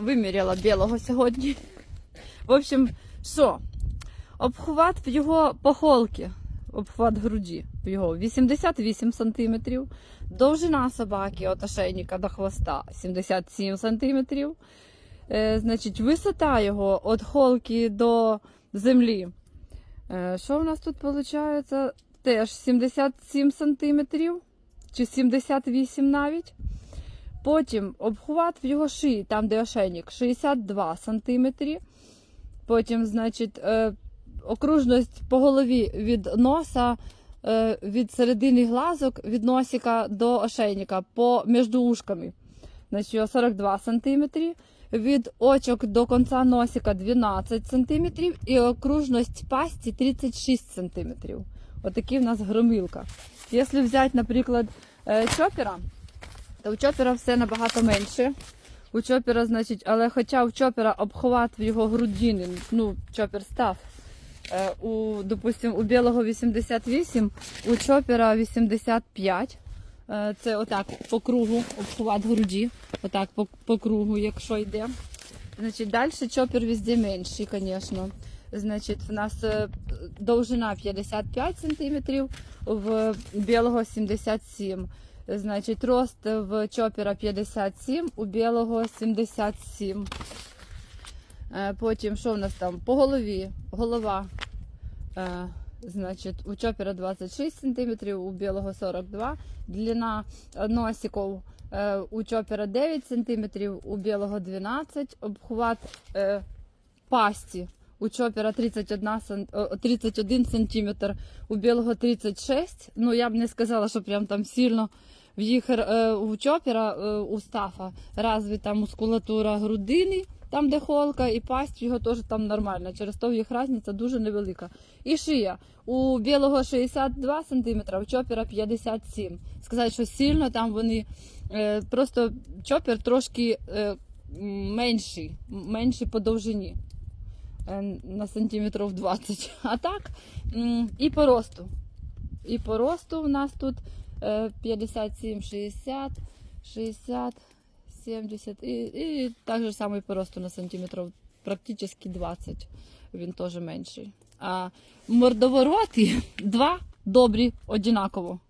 виміряла білого сьогодні. В общем, що? Обхват в його похолки, обхват груді в його 88 см, довжина собаки від ошейника до хвоста 77 см. Е, значить, висота його від холки до землі. Е, що в нас тут виходить? Теж 77 см чи 78 навіть. Потім обхват в його шиї, там де ошейник, 62 см. Потім, значить, е, окружність по голові від носа, е, від середини глазок, від носика до ошейника, по між ушками. Значить, 42 см. Від очок до кінця носика 12 см і окружність пасті 36 см. Отакий в нас громилка. Якщо взяти, наприклад, е, чопера, то у чопера все набагато менше. У чопера, значить, але хоча у чопера обхват в його грудини, ну, чопер став. Е, У, допустим, у білого 88, у чопера 85. Е, Це отак по кругу, обхват груді. Отак по, по кругу, якщо йде. Значить, далі чопер везде менший, звісно. Значить, в нас е, довжина 55 см, в білого 77 Значить, рост в чопера 57, у білого 77. Е, Потім, що в нас там? По голові. Голова. е, Значить, у чопера 26 см, у білого 42 Длина носиків е, у чопера 9 см, у білого 12 Обхват пасті у чопера 31, 31 см, у білого 36 Ну, я б не сказала, що прям там сильно. В їх е, у чопера, е, у стафа розвита мускулатура грудини, там де холка, і пасть його теж там нормальна. Через то їх різниця дуже невелика. І шия. У білого 62 см, у чопера 57 Сказати, що сильно там вони е, просто чопер трошки е, менший, менший по довжині е, на сантиметрів 20. А так, і по росту. І по росту у нас тут е, 57, 60, 60, 70 і, і так же само і по росту на сантиметров, практично 20. Він теж менший. А мордовороти два добрі однаково.